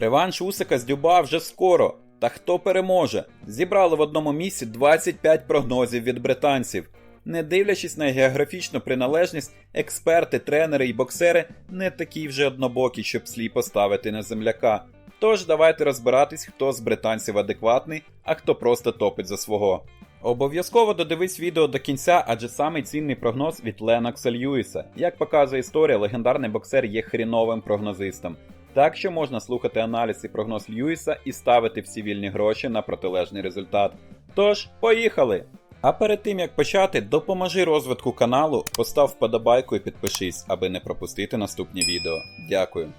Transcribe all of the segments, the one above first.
Реванш Усика з Дюба вже скоро. Та хто переможе? Зібрали в одному місці 25 прогнозів від британців. Не дивлячись на географічну приналежність, експерти, тренери і боксери не такі вже однобокі, щоб сліпо ставити на земляка. Тож давайте розбиратись, хто з британців адекватний, а хто просто топить за свого. Обов'язково додивись відео до кінця, адже самий цінний прогноз від Ленокса Льюіса. Як показує історія, легендарний боксер є хріновим прогнозистом. Так що можна слухати аналіз і прогноз Льюіса і ставити всі вільні гроші на протилежний результат. Тож, поїхали! А перед тим як почати, допоможи розвитку каналу, постав вподобайку і підпишись, аби не пропустити наступні відео. Дякую.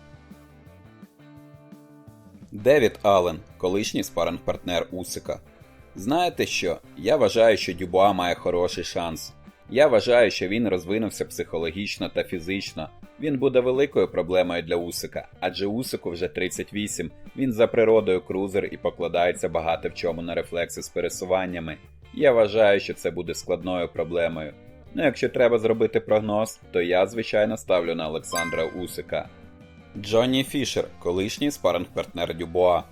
Девід Аллен, колишній спаринг-партнер Усика. Знаєте що? Я вважаю, що Дюбуа має хороший шанс. Я вважаю, що він розвинувся психологічно та фізично. Він буде великою проблемою для Усика, адже Усику вже 38, він за природою крузер і покладається багато в чому на рефлекси з пересуваннями. Я вважаю, що це буде складною проблемою. Ну, якщо треба зробити прогноз, то я, звичайно, ставлю на Олександра Усика. Джонні Фішер, колишній спаринг-партнер Дюбуа.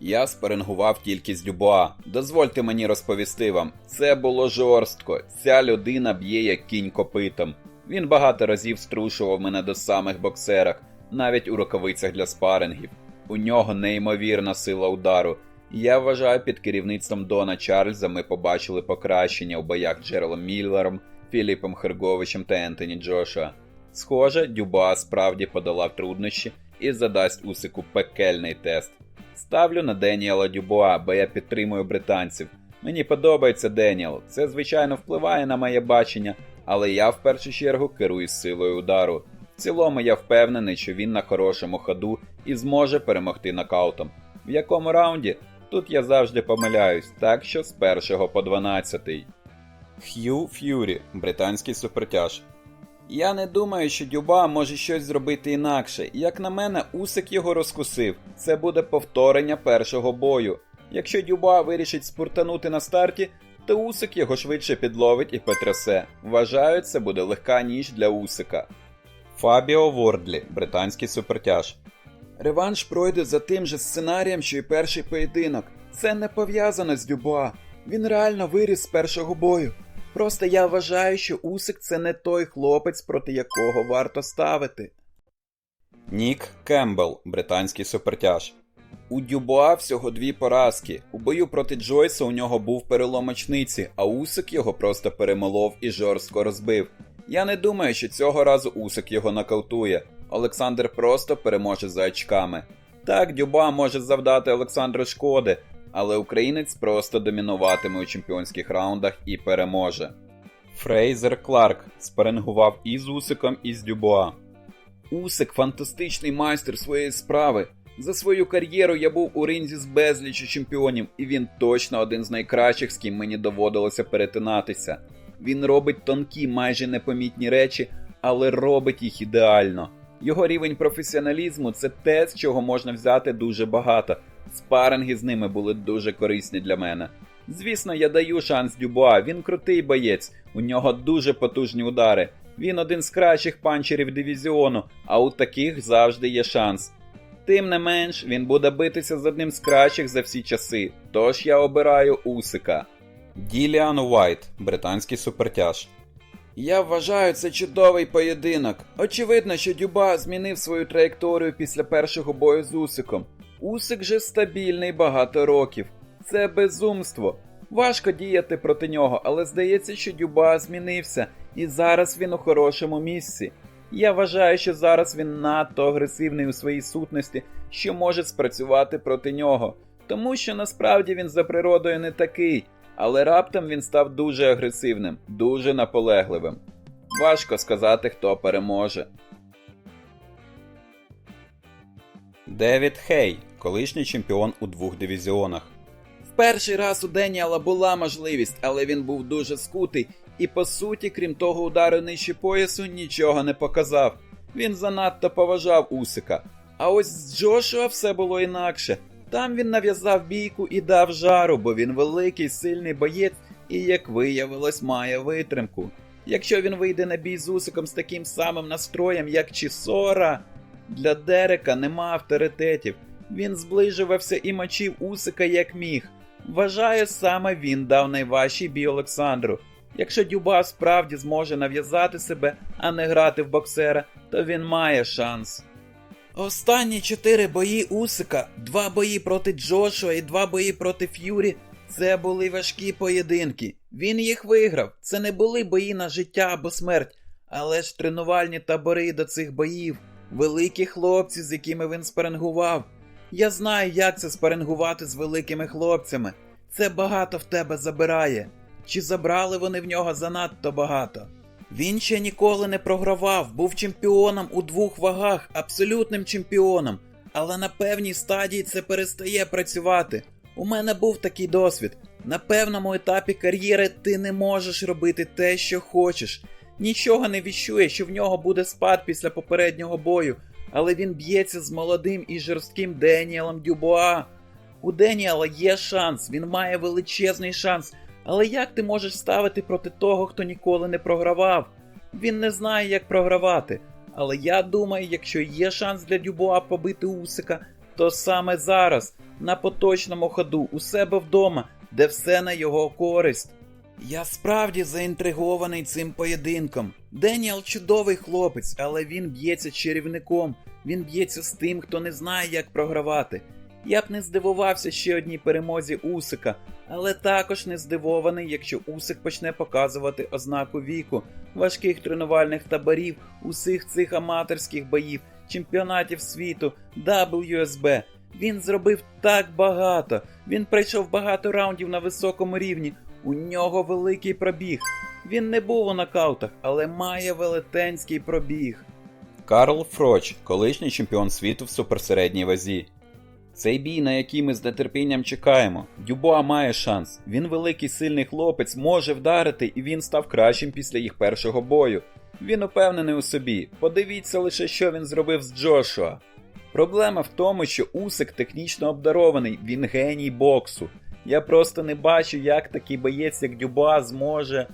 Я спарингував тільки з Дюбуа. Дозвольте мені розповісти вам, це було жорстко. Ця людина б'є як кінь копитом. Він багато разів струшував мене до самих боксерах, навіть у рукавицях для спарингів. У нього неймовірна сила удару. Я вважаю, під керівництвом Дона Чарльза ми побачили покращення у боях Джерелом Міллером, Філіпом Херговичем та Ентоні Джошуа. Схоже, Дюба справді подолав труднощі і задасть Усику пекельний тест. Ставлю на Деніела Дюбуа, бо я підтримую британців. Мені подобається Деніел. Це, звичайно, впливає на моє бачення, але я в першу чергу керуюсь силою удару. В цілому я впевнений, що він на хорошому ходу і зможе перемогти нокаутом. В якому раунді? Тут я завжди помиляюсь, так що з першого по 12. Х'ю Ф'юрі, британський супертяж. Я не думаю, що Дюба може щось зробити інакше. Як на мене, Усик його розкусив. Це буде повторення першого бою. Якщо Дюба вирішить спуртанути на старті, то Усик його швидше підловить і потрясе. Вважаю, це буде легка ніч для Усика. Фабіо Вордлі, британський супертяж. Реванш пройде за тим же сценарієм, що й перший поєдинок. Це не пов'язано з Дюбуа. Він реально виріс з першого бою. Просто я вважаю, що Усик це не той хлопець, проти якого варто ставити. Нік Кембл, британський супертяж. У Дюбуа всього дві поразки. У бою проти Джойса у нього був перелом очниці, а Усик його просто перемолов і жорстко розбив. Я не думаю, що цього разу Усик його нокаутує. Олександр просто переможе за очками. Так, Дюба може завдати Олександру шкоди, але українець просто домінуватиме у чемпіонських раундах і переможе. Фрейзер Кларк спарингував і з Усиком, і з Дюбуа. Усик фантастичний майстер своєї справи. За свою кар'єру я був у ринзі з безліччю чемпіонів, і він точно один з найкращих, з ким мені доводилося перетинатися. Він робить тонкі, майже непомітні речі, але робить їх ідеально. Його рівень професіоналізму це те, з чого можна взяти дуже багато. Спаринги з ними були дуже корисні для мене. Звісно, я даю шанс Дюбуа, він крутий боєць, у нього дуже потужні удари. Він один з кращих панчерів дивізіону, а у таких завжди є шанс. Тим не менш, він буде битися з одним з кращих за всі часи, тож я обираю Усика. Діліан Уайт, британський супертяж. Я вважаю це чудовий поєдинок. Очевидно, що Дюба змінив свою траєкторію після першого бою з Усиком. Усик же стабільний багато років. Це безумство. Важко діяти проти нього, але здається, що Дюба змінився, і зараз він у хорошому місці. Я вважаю, що зараз він надто агресивний у своїй сутності, що може спрацювати проти нього, тому що насправді він за природою не такий, але раптом він став дуже агресивним, дуже наполегливим. Важко сказати, хто переможе. Девід Хей, колишній чемпіон у двох дивізіонах. В перший раз у Деніала була можливість, але він був дуже скутий і, по суті, крім того удару нижче поясу, нічого не показав. Він занадто поважав Усика. А ось з Джошуа все було інакше. Там він нав'язав бійку і дав жару, бо він великий, сильний боєць і, як виявилось, має витримку. Якщо він вийде на бій з Усиком з таким самим настроєм, як Чісора, для Дерека нема авторитетів. Він зближувався і мочив Усика як міг. Вважаю, саме він дав найважчий бій Олександру. Якщо Дюба справді зможе нав'язати себе, а не грати в боксера, то він має шанс. Останні чотири бої Усика, два бої проти Джошуа і два бої проти Ф'юрі. Це були важкі поєдинки. Він їх виграв. Це не були бої на життя або смерть, але ж тренувальні табори до цих боїв, великі хлопці, з якими він спарингував. Я знаю, як це спарингувати з великими хлопцями. Це багато в тебе забирає. Чи забрали вони в нього занадто багато? Він ще ніколи не програвав, був чемпіоном у двох вагах, абсолютним чемпіоном. Але на певній стадії це перестає працювати. У мене був такий досвід. На певному етапі кар'єри ти не можеш робити те, що хочеш. Нічого не віщує, що в нього буде спад після попереднього бою, але він б'ється з молодим і жорстким Деніелом Дюбуа. У Деніела є шанс, він має величезний шанс. Але як ти можеш ставити проти того, хто ніколи не програвав? Він не знає, як програвати. Але я думаю, якщо є шанс для Дюбуа побити Усика, то саме зараз, на поточному ходу, у себе вдома, де все на його користь. Я справді заінтригований цим поєдинком. Деніел чудовий хлопець, але він б'ється чарівником. Він б'ється з тим, хто не знає, як програвати. Я б не здивувався ще одній перемозі Усика, але також не здивований, якщо Усик почне показувати ознаку віку, важких тренувальних таборів, усіх цих аматорських боїв, чемпіонатів світу, WSB. Він зробив так багато. Він пройшов багато раундів на високому рівні. У нього великий пробіг. Він не був у нокаутах, але має велетенський пробіг. Карл Фроч, колишній чемпіон світу в суперсередній вазі. Цей бій, на який ми з нетерпінням чекаємо. Дюбуа має шанс. Він великий сильний хлопець, може вдарити, і він став кращим після їх першого бою. Він упевнений у собі. Подивіться лише, що він зробив з Джошуа. Проблема в тому, що Усик технічно обдарований, він геній боксу. Я просто не бачу, як такий боєць, як Дюбуа, зможе.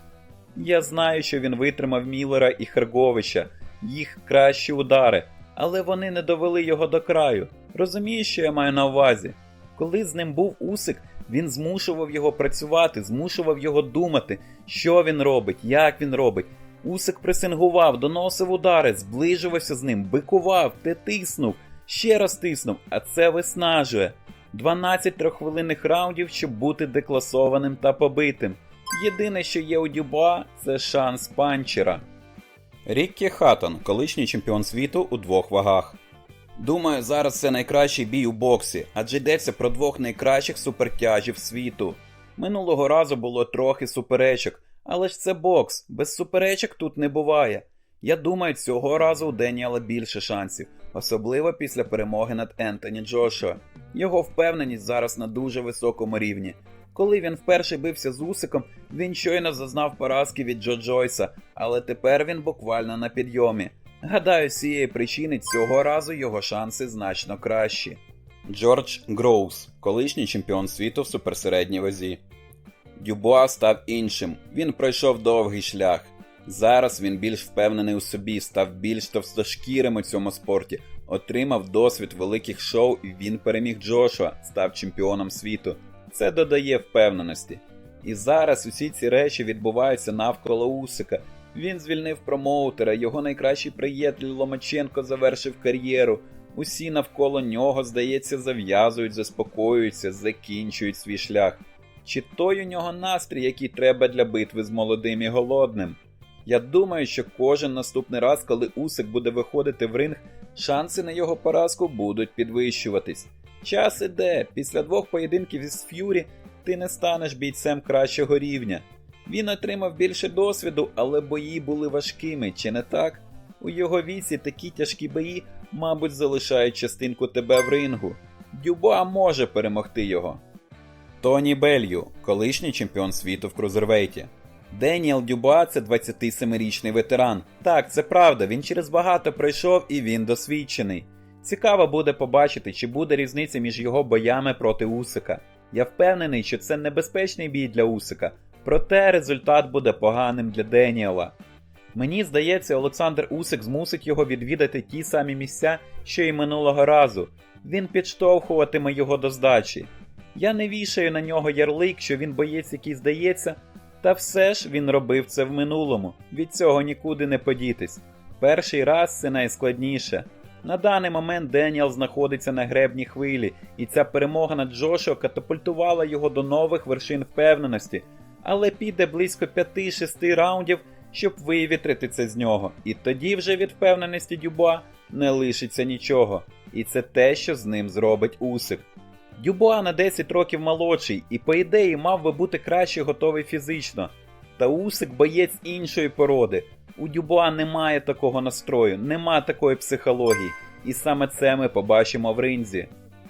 Я знаю, що він витримав Міллера і Херговича, їх кращі удари, але вони не довели його до краю. Розумієш, що я маю на увазі? Коли з ним був Усик, він змушував його працювати, змушував його думати, що він робить, як він робить. Усик пресингував, доносив удари, зближувався з ним, бикував, те тиснув, ще раз тиснув, а це виснажує. 12 трьоххвилинних раундів, щоб бути декласованим та побитим. Єдине, що є у Дюба, це шанс панчера. Ріккі Хаттон, колишній чемпіон світу у двох вагах. Думаю, зараз це найкращий бій у боксі, адже йдеться про двох найкращих супертяжів світу. Минулого разу було трохи суперечок, але ж це бокс, без суперечок тут не буває. Я думаю, цього разу у Деніела більше шансів, особливо після перемоги над Ентоні Джошуа. Його впевненість зараз на дуже високому рівні. Коли він вперше бився з Усиком, він щойно зазнав поразки від Джо Джойса, але тепер він буквально на підйомі. Гадаю, з цієї причини цього разу його шанси значно кращі. Джордж Гроус, колишній чемпіон світу в суперсередній вазі. Дюбуа став іншим. Він пройшов довгий шлях. Зараз він більш впевнений у собі, став більш товстошкірим у цьому спорті, отримав досвід великих шоу і він переміг Джошуа, став чемпіоном світу. Це додає впевненості. І зараз усі ці речі відбуваються навколо Усика. Він звільнив промоутера, його найкращий приятель Ломаченко завершив кар'єру. Усі навколо нього, здається, зав'язують, заспокоюються, закінчують свій шлях. Чи той у нього настрій, який треба для битви з молодим і голодним? Я думаю, що кожен наступний раз, коли Усик буде виходити в ринг, шанси на його поразку будуть підвищуватись. Час іде, після двох поєдинків із Ф'юрі ти не станеш бійцем кращого рівня. Він отримав більше досвіду, але бої були важкими, чи не так? У його віці такі тяжкі бої, мабуть, залишають частинку тебе в рингу. Дюба може перемогти його. Тоні Белью, колишній чемпіон світу в крузервейті. Деніел Дюба це 27-річний ветеран. Так, це правда, він через багато пройшов і він досвідчений. Цікаво буде побачити, чи буде різниця між його боями проти Усика. Я впевнений, що це небезпечний бій для Усика, проте результат буде поганим для Деніела. Мені здається, Олександр Усик змусить його відвідати ті самі місця, що й минулого разу. Він підштовхуватиме його до здачі. Я не вішаю на нього ярлик, що він боєць, який здається, та все ж він робив це в минулому. Від цього нікуди не подітись. Перший раз це найскладніше. На даний момент Деніел знаходиться на гребні хвилі, і ця перемога над Джошуа катапультувала його до нових вершин впевненості, але піде близько 5-6 раундів, щоб вивітрити це з нього. І тоді вже від впевненості Дюбуа не лишиться нічого. І це те, що з ним зробить Усик. Дюбуа на 10 років молодший і, по ідеї, мав би бути краще готовий фізично. Та Усик боєць іншої породи. У Дюбуа немає такого настрою, нема такої психології, і саме це ми побачимо в ринзі.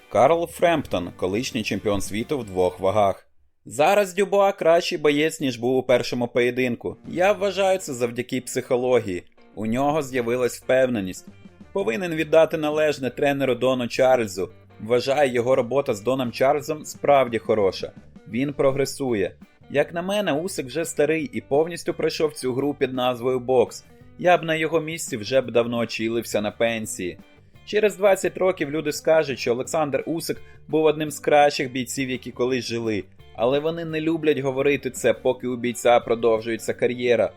Карл Фремптон, колишній чемпіон світу в двох вагах. Зараз Дюбуа кращий боєць, ніж був у першому поєдинку. Я вважаю це завдяки психології. У нього з'явилась впевненість. Повинен віддати належне тренеру Дону Чарльзу. Вважаю, його робота з Доном Чарльзом справді хороша. Він прогресує. Як на мене, Усик вже старий і повністю пройшов цю гру під назвою Бокс. Я б на його місці вже б давно очілився на пенсії. Через 20 років люди скажуть, що Олександр Усик був одним з кращих бійців, які колись жили, але вони не люблять говорити це, поки у бійця продовжується кар'єра.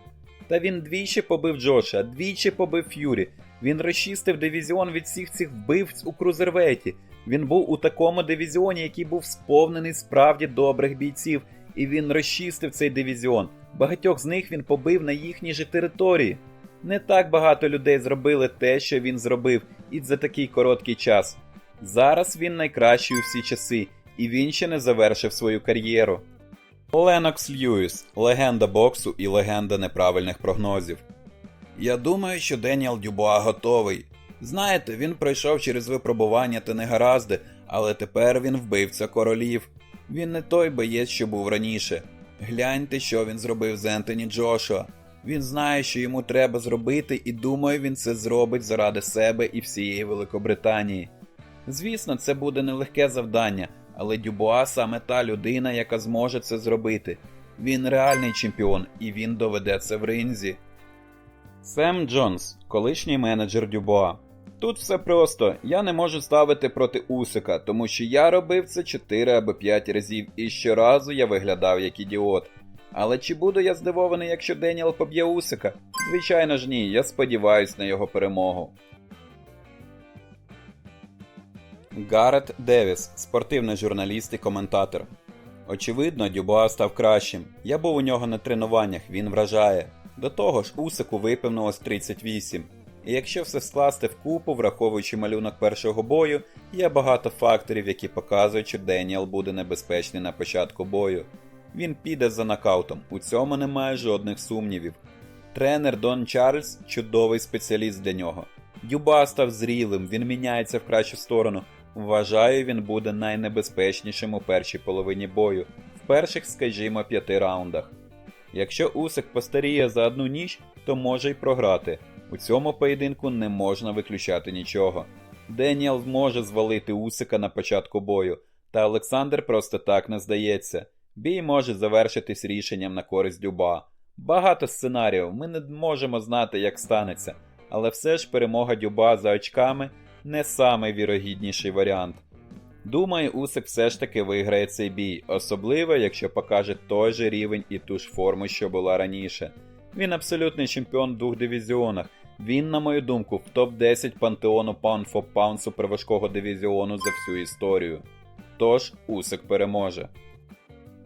Та він двічі побив Джоша, двічі побив Ф'юрі. Він розчистив дивізіон від всіх цих вбивць у крузерветі. Він був у такому дивізіоні, який був сповнений справді добрих бійців, і він розчистив цей дивізіон. Багатьох з них він побив на їхній же території. Не так багато людей зробили те, що він зробив, і за такий короткий час. Зараз він найкращий у всі часи, і він ще не завершив свою кар'єру. Ленокс Льюіс, легенда боксу і легенда неправильних прогнозів. Я думаю, що Деніел Дюбуа готовий. Знаєте, він пройшов через випробування та негаразди, але тепер він вбивця королів. Він не той боєць, що був раніше. Гляньте, що він зробив з Ентоні Джошуа. Він знає, що йому треба зробити, і думаю, він це зробить заради себе і всієї Великобританії. Звісно, це буде нелегке завдання, але Дюбуа саме та людина, яка зможе це зробити. Він реальний чемпіон, і він доведе це в ринзі. Сем Джонс, колишній менеджер Дюбуа. Тут все просто. Я не можу ставити проти Усика, тому що я робив це 4 або 5 разів, і щоразу я виглядав як ідіот. Але чи буду я здивований, якщо Деніел поб'є Усика? Звичайно ж ні, я сподіваюся на його перемогу. Гарет Девіс, спортивний журналіст і коментатор. Очевидно, Дюбуа став кращим. Я був у нього на тренуваннях, він вражає. До того ж, Усику випевнилось 38. І якщо все скласти вкупу, враховуючи малюнок першого бою, є багато факторів, які показують, що Деніел буде небезпечний на початку бою. Він піде за нокаутом, у цьому немає жодних сумнівів. Тренер Дон Чарльз чудовий спеціаліст для нього. Дюба став зрілим, він міняється в кращу сторону. Вважаю, він буде найнебезпечнішим у першій половині бою, в перших, скажімо, п'яти раундах. Якщо Усик постаріє за одну ніч, то може й програти. У цьому поєдинку не можна виключати нічого. Деніел зможе звалити Усика на початку бою, та Олександр просто так не здається. Бій може завершитись рішенням на користь Дюба. Багато сценаріїв, ми не можемо знати, як станеться, але все ж перемога Дюба за очками не самий вірогідніший варіант. Думаю, Усик все ж таки виграє цей бій, особливо якщо покаже той же рівень і ту ж форму, що була раніше. Він абсолютний чемпіон в двох дивізіонах. Він, на мою думку, в топ-10 пантеону Pound for Pound суперважкого дивізіону за всю історію. Тож Усик переможе.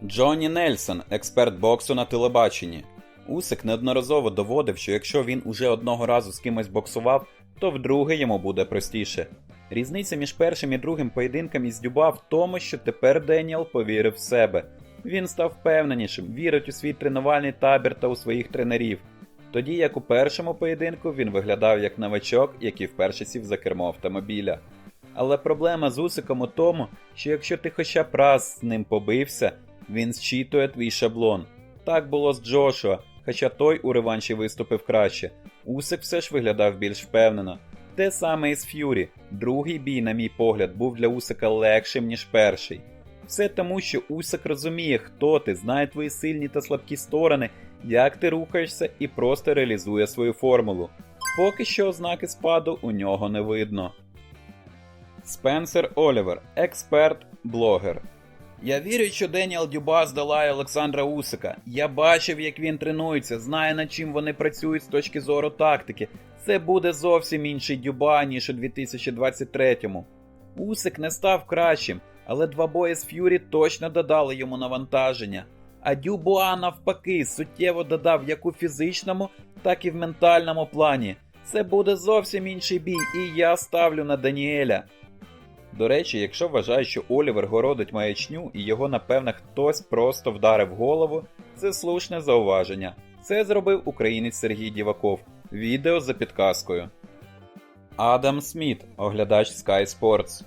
Джонні Нельсон, експерт боксу на телебаченні. Усик неодноразово доводив, що якщо він уже одного разу з кимось боксував, то вдруге йому буде простіше. Різниця між першим і другим поєдинком із Дюба в тому, що тепер Деніел повірив в себе. Він став впевненішим, вірить у свій тренувальний табір та у своїх тренерів. Тоді як у першому поєдинку він виглядав як новачок, який вперше сів за кермо автомобіля. Але проблема з Усиком у тому, що якщо ти хоча б раз з ним побився, він зчитує твій шаблон. Так було з Джошуа, хоча той у реванші виступив краще. Усик все ж виглядав більш впевнено. Те саме і з Ф'юрі. Другий бій, на мій погляд, був для Усика легшим, ніж перший. Все тому, що Усик розуміє, хто ти, знає твої сильні та слабкі сторони як ти рухаєшся і просто реалізує свою формулу. Поки що ознаки спаду у нього не видно. Спенсер Олівер, експерт, блогер. Я вірю, що Деніел Дюба здолає Олександра Усика. Я бачив, як він тренується, знаю, над чим вони працюють з точки зору тактики. Це буде зовсім інший Дюба, ніж у 2023-му. Усик не став кращим, але два бої з Ф'юрі точно додали йому навантаження. А Дюбуа, навпаки, суттєво додав як у фізичному, так і в ментальному плані. Це буде зовсім інший бій, і я ставлю на Даніеля. До речі, якщо вважаєш, що Олівер городить маячню і його, напевне, хтось просто вдарив голову, це слушне зауваження. Це зробив українець Сергій Діваков. Відео за підказкою. Адам Сміт, оглядач Sky Sports.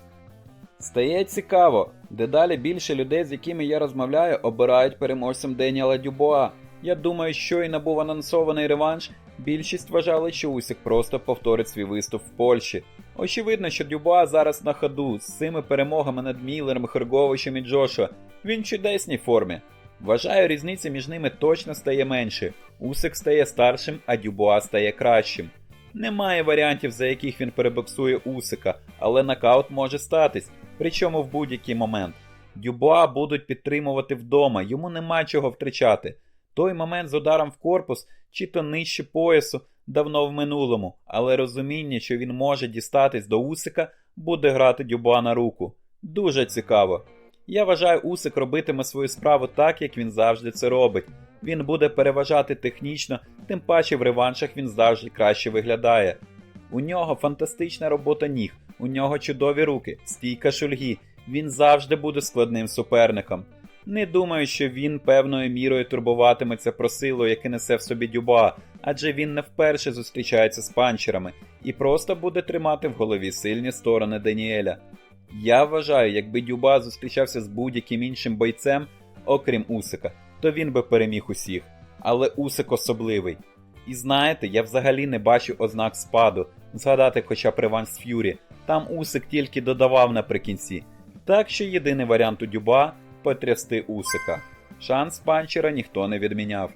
Стає цікаво. Дедалі більше людей, з якими я розмовляю, обирають переможцем Деніела Дюбоа. Я думаю, що і набув анонсований реванш. Більшість вважали, що Усик просто повторить свій виступ в Польщі. Очевидно, що Дюбуа зараз на ходу з цими перемогами над Міллером, Херговичем і Джошуа. Він в чудесній формі. Вважаю, різниця між ними точно стає менше. Усик стає старшим, а Дюбуа стає кращим. Немає варіантів, за яких він перебоксує Усика, але нокаут може статись, причому в будь-який момент. Дюбуа будуть підтримувати вдома, йому нема чого втрачати. Той момент з ударом в корпус чи то нижче поясу давно в минулому, але розуміння, що він може дістатись до Усика, буде грати Дюбуа на руку. Дуже цікаво. Я вважаю, Усик робитиме свою справу так, як він завжди це робить. Він буде переважати технічно, тим паче в реваншах він завжди краще виглядає. У нього фантастична робота ніг, у нього чудові руки, стійка шульги. Він завжди буде складним суперником. Не думаю, що він певною мірою турбуватиметься про силу, яке несе в собі Дюба, адже він не вперше зустрічається з панчерами і просто буде тримати в голові сильні сторони Даніеля. Я вважаю, якби Дюба зустрічався з будь-яким іншим бойцем, окрім Усика, то він би переміг усіх. Але Усик особливий. І знаєте, я взагалі не бачу ознак спаду, згадати хоча б реванш Ф'юрі, там Усик тільки додавав наприкінці. Так що єдиний варіант у Дюба потрясти Усика. Шанс панчера ніхто не відміняв.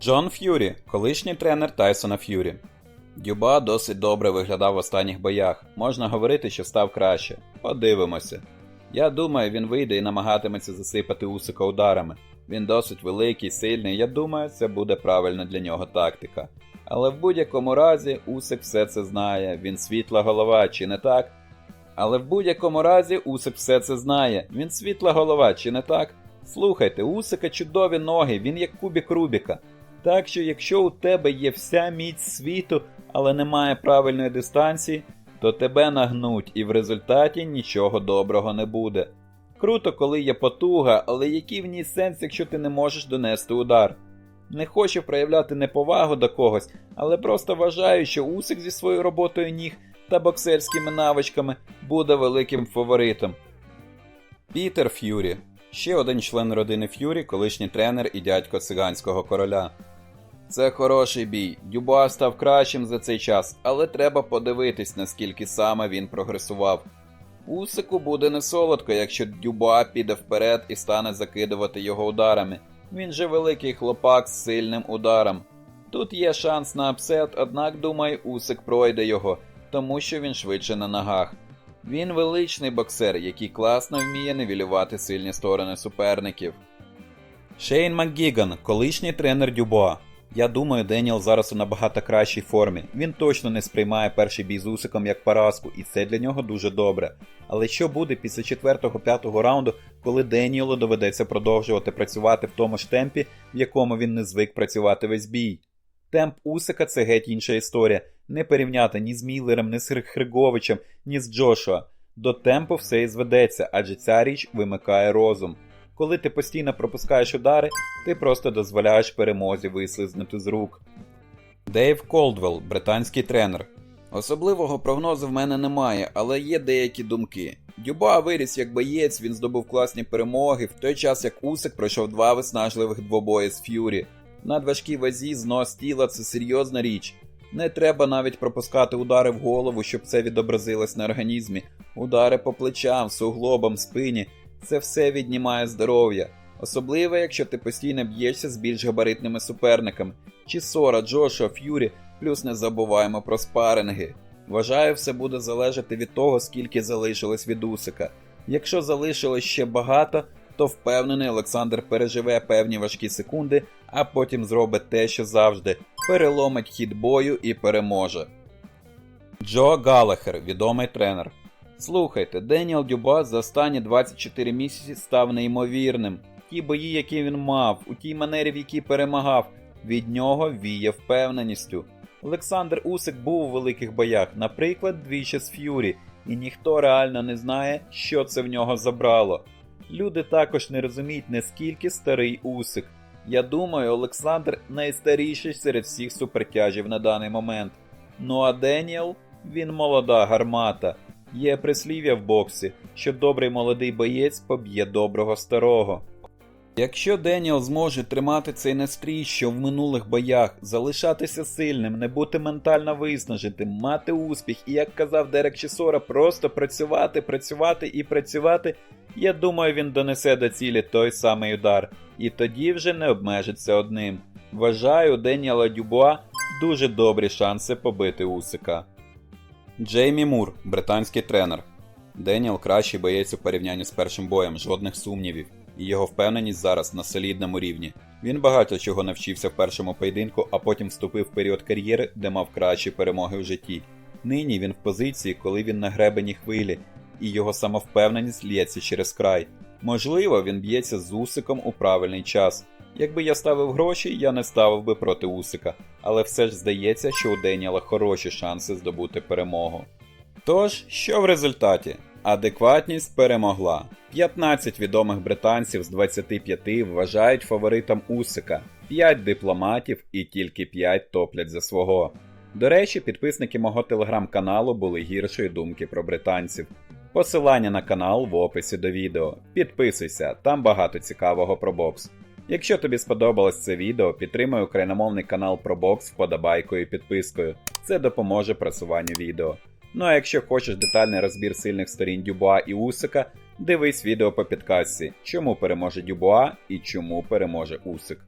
Джон Ф'юрі, колишній тренер Тайсона Ф'юрі. Дюба досить добре виглядав в останніх боях. Можна говорити, що став краще. Подивимося. Я думаю, він вийде і намагатиметься засипати Усика ударами. Він досить великий, сильний, я думаю, це буде правильна для нього тактика. Але в будь-якому разі Усик все це знає, він світла голова, чи не так? Але в будь-якому разі Усик все це знає. Він світла голова, чи не так? Слухайте, Усика чудові ноги, він як кубік Рубіка. Так що, якщо у тебе є вся міць світу, але немає правильної дистанції, то тебе нагнуть, і в результаті нічого доброго не буде. Круто, коли є потуга, але який в ній сенс, якщо ти не можеш донести удар? Не хочу проявляти неповагу до когось, але просто вважаю, що Усик зі своєю роботою ніг та боксерськими навичками буде великим фаворитом. Пітер Ф'юрі ще один член родини Ф'юрі, колишній тренер і дядько циганського короля. Це хороший бій. Дюба став кращим за цей час, але треба подивитись, наскільки саме він прогресував. Усику буде не солодко, якщо Дюба піде вперед і стане закидувати його ударами. Він же великий хлопак з сильним ударом. Тут є шанс на апсет, однак, думаю, Усик пройде його, тому що він швидше на ногах. Він величний боксер, який класно вміє невілювати сильні сторони суперників. Шейн МакГіган, колишній тренер Дюбоа. Я думаю, Деніел зараз у набагато кращій формі. Він точно не сприймає перший бій з Усиком як поразку, і це для нього дуже добре. Але що буде після 4-5 раунду, коли Деніелу доведеться продовжувати працювати в тому ж темпі, в якому він не звик працювати весь бій? Темп Усика це геть інша історія. Не порівняти ні з Міллером, ні з Хриговичем, ні з Джошуа. До темпу все і зведеться, адже ця річ вимикає розум. Коли ти постійно пропускаєш удари, ти просто дозволяєш перемозі вислизнути з рук. Дейв Колдвелл, британський тренер. Особливого прогнозу в мене немає, але є деякі думки. Дюба виріс як боєць, він здобув класні перемоги, в той час як Усик пройшов два виснажливих двобої з Ф'юрі. На важкій вазі знос тіла це серйозна річ. Не треба навіть пропускати удари в голову, щоб це відобразилось на організмі. Удари по плечам, суглобам, спині це все віднімає здоров'я. Особливо, якщо ти постійно б'єшся з більш габаритними суперниками, чи Сора, Джошуа, Ф'юрі, плюс не забуваємо про спаринги. Вважаю, все буде залежати від того, скільки залишилось від Усика. Якщо залишилось ще багато, то впевнений Олександр переживе певні важкі секунди, а потім зробить те, що завжди переломить хід бою і переможе. Джо Галахер, відомий тренер. Слухайте, Деніел Дюба за останні 24 місяці став неймовірним. Ті бої, які він мав, у тій манері, в якій перемагав, від нього віє впевненістю. Олександр Усик був у великих боях, наприклад, двічі з Ф'юрі, і ніхто реально не знає, що це в нього забрало. Люди також не розуміють, наскільки старий Усик. Я думаю, Олександр найстаріший серед всіх супертяжів на даний момент. Ну а Деніел, він молода гармата. Є прислів'я в боксі, що добрий молодий боєць поб'є доброго старого. Якщо Деніел зможе тримати цей настрій, що в минулих боях, залишатися сильним, не бути ментально виснажитим, мати успіх і, як казав Дерек Чесора, просто працювати, працювати і працювати, я думаю, він донесе до цілі той самий удар, і тоді вже не обмежиться одним. Вважаю, у Деніела Дюбуа дуже добрі шанси побити Усика. Джеймі Мур, британський тренер. Деніел кращий боєць у порівнянні з першим боєм, жодних сумнівів, і його впевненість зараз на солідному рівні. Він багато чого навчився в першому поєдинку, а потім вступив в період кар'єри, де мав кращі перемоги в житті. Нині він в позиції, коли він на гребені хвилі, і його самовпевненість лється через край. Можливо, він б'ється з Усиком у правильний час. Якби я ставив гроші, я не ставив би проти Усика, але все ж здається, що у Деніела хороші шанси здобути перемогу. Тож, що в результаті? Адекватність перемогла. 15 відомих британців з 25 вважають фаворитом Усика, 5 дипломатів і тільки 5 топлять за свого. До речі, підписники мого телеграм-каналу були гіршої думки про британців. Посилання на канал в описі до відео. Підписуйся, там багато цікавого про бокс. Якщо тобі сподобалось це відео, підтримай україномовний канал про бокс вподобайкою і підпискою. Це допоможе просуванню відео. Ну а якщо хочеш детальний розбір сильних сторін Дюбуа і Усика, дивись відео по підказці, чому переможе Дюбуа і чому переможе Усик.